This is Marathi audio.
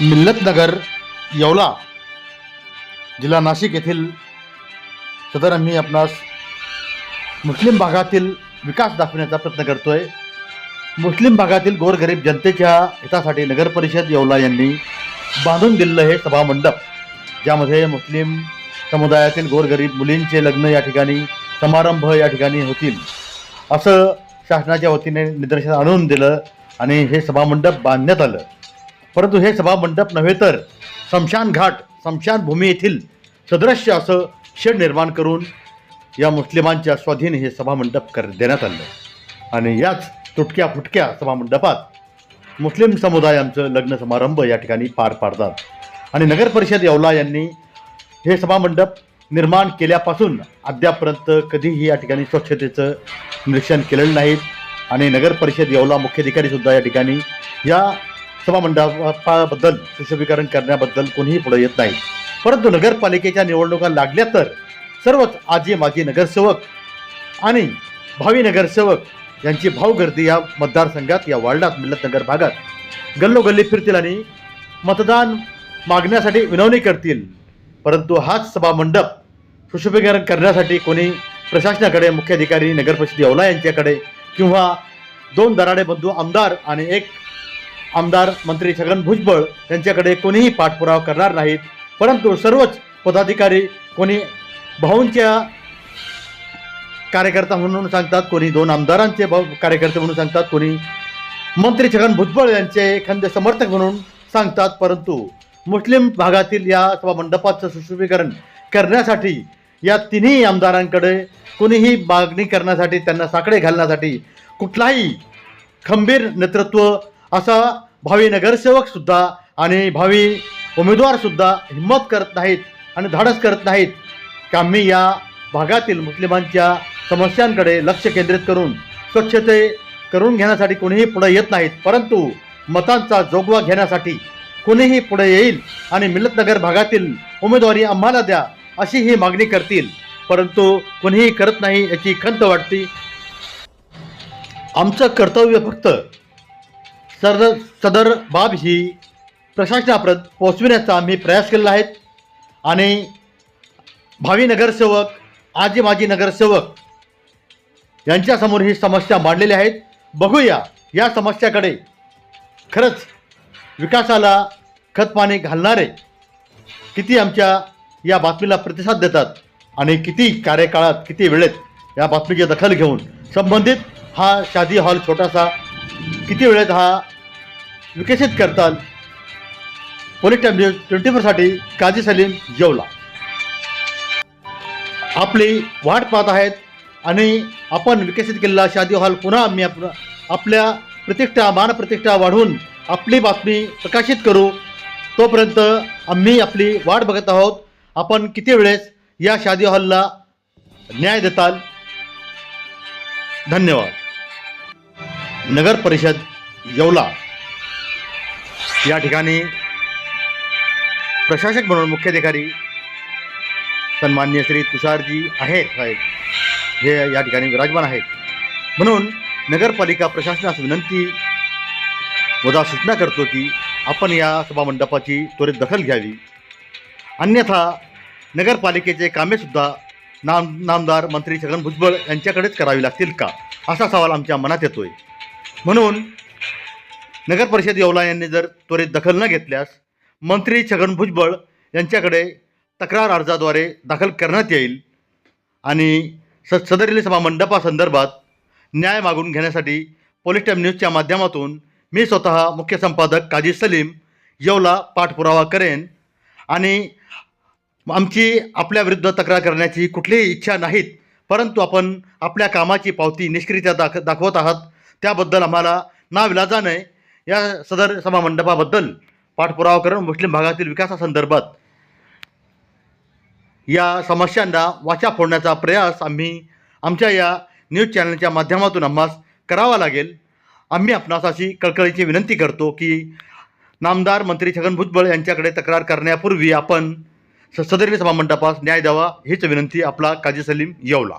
मिल्लतनगर येवला जिल्हा नाशिक येथील सदर आम्ही आपणास मुस्लिम भागातील विकास दाखवण्याचा प्रयत्न करतोय. मुस्लिम भागातील गोरगरीब जनतेच्या हितासाठी नगरपरिषद येवला यांनी बांधून दिलेलं हे सभामंडप ज्यामध्ये मुस्लिम समुदायातील गोरगरीब मुलींचे लग्न या ठिकाणी समारंभ या ठिकाणी होतील असं शासनाच्या वतीने निदर्शनात आणून दिलं आणि हे सभामंडप बांधण्यात आलं. परंतु हे सभामंडप नव्हे तर स्मशान घाट स्मशानभूमी येथील सदृश्य असं शेड निर्माण करून या मुस्लिमांच्या स्वाधीन हे सभामंडप कर देण्यात आलं. आणि याच तुटक्या फुटक्या सभामंडपात मुस्लिम समुदायांचं लग्न समारंभ या ठिकाणी पार पाडतात. आणि नगर परिषद येवला यांनी हे सभामंडप निर्माण केल्यापासून अद्यापर्यंत कधीही या ठिकाणी स्वच्छतेचं निरीक्षण केलेलं नाहीत. आणि नगर परिषद येवला मुख्याधिकारीसुद्धा या ठिकाणी या सभामंडपाबद्दल सुशोभीकरण करण्याबद्दल कोणीही पुढे येत नाही. परंतु नगरपालिकेच्या निवडणुका लागल्या तर सर्वच आजी माजी नगरसेवक आणि भावी नगरसेवक यांची भावगर्दी या मतदारसंघात या वार्डात मिल्लतनगर भागात. गल्लोगल्ली फिरतील आणि मतदान मागण्यासाठी विनवणी करतील. परंतु हाच सभामंडप सुशोभीकरण करण्यासाठी कोणी प्रशासनाकडे मुख्याधिकारी नगरपरिषद येवला यांच्याकडे किंवा दोन दराडे बंधू आमदार आणि एक आमदार मंत्री छगन भुजबळ यांच्याकडे कोणीही पाठपुरावा करणार नाहीत. परंतु सर्वच पदाधिकारी कोणी भाऊंच्या कार्यकर्ता म्हणून सांगतात कोणी दोन आमदारांचे भाऊ कार्यकर्ते म्हणून सांगतात कोणी मंत्री छगन भुजबळ यांचे एखादे समर्थक म्हणून सांगतात. परंतु मुस्लिम भागातील या सभामंडपाचं सुशोभीकरण करण्यासाठी या तिन्ही आमदारांकडे कोणीही मागणी करण्यासाठी त्यांना साकडे घालण्यासाठी कुठलाही खंबीर नेतृत्व असा भावी नगरसेवकसुद्धा आणि भावी उमेदवारसुद्धा हिंमत करत नाहीत आणि धाडस करत नाहीत की आम्ही या भागातील मुस्लिमांच्या समस्यांकडे लक्ष केंद्रित करून स्वच्छते करून घेण्यासाठी कोणीही पुढे येत नाहीत. परंतु मतांचा जोगवा घेण्यासाठी कोणीही पुढे येईल आणि मिलतनगर भागातील उमेदवारी आम्हाला द्या अशी ही मागणी करतील. परंतु कोणीही करत नाही याची खंत वाटते. आमचं कर्तव्य फक्त सदर सदर बाब ही प्रशासनापर्यंत पोहोचविण्याचा मी प्रयास केलेला आहे. आणि भावी नगरसेवक आजी माजी नगरसेवक यांच्यासमोर ही समस्या मांडलेली आहेत. बघूया या समस्याकडे खरंच विकासाला खतपाणी घालणारे किती आमच्या या बातमीला प्रतिसाद देतात आणि किती कार्यकाळात किती वेळेत या बातमीची दखल घेऊन संबंधित हा शादी हॉल छोटासा किती वेळेत हा विकसित करताल? पोलीस टाइम न्यूज ट्वेंटी फोरसाठी काजी सलीम येवला. आपली वाट पाहत आहेत आणि आपण विकसित केलेला शादी हॉल पुन्हा आम्ही आप आपल्या प्रतिष्ठा मानप्रतिष्ठा वाढवून आपली बातमी प्रकाशित करू. तोपर्यंत आम्ही आपली वाट बघत आहोत. आपण किती वेळेस या शादी हॉलला न्याय देताल? धन्यवाद. नगर परिषद येवला. या ठिकाणी प्रशासक म्हणून मुख्याधिकारी सन्मान्य श्री तुषारजी आहेत साहेब. हे या ठिकाणी विराजमान आहेत. म्हणून नगरपालिका प्रशासनास विनंती वजा सूचना करतो की आपण या सभामंडपाची त्वरित दखल घ्यावी. अन्यथा नगरपालिकेचे कामेसुद्धा नाम नामदार मंत्री छगन भुजबळ यांच्याकडेच करावी लागतील का? असा सवाल आमच्या मनात येतो आहे म्हणून नगर परिषद येवला यांनी जर त्वरित दखल न घेतल्यास मंत्री छगन भुजबळ यांच्याकडे तक्रार अर्जाद्वारे दाखल करण्यात येईल आणि स सदरील सभामंडपासंदर्भात न्याय मागून घेण्यासाठी पोलीस टाईम न्यूजच्या माध्यमातून मी स्वतः मुख्य संपादक काजी सलीम येवला पाठपुरावा करेन आणि आमची आपल्याविरुद्ध तक्रार करण्याची कुठलीही इच्छा नाहीत परंतु आपण आपल्या कामाची पावती निष्क्रियता दाख दाखवत आहात. त्याबद्दल आम्हाला नाविलाजाने या सदर सभामंडपाबद्दल पाठपुरावा करून मुस्लिम भागातील विकासासंदर्भात या समस्यांना वाचा फोडण्याचा प्रयास आम्ही आमच्या या न्यूज चॅनलच्या माध्यमातून आम्हास करावा लागेल. आम्ही आपणास अशी कळकळीची विनंती करतो की नामदार मंत्री छगन भुजबळ यांच्याकडे तक्रार करण्यापूर्वी आपण स- सदरील सभामंडपास न्याय द्यावा हीच विनंती आपला काजी सलीम येवला.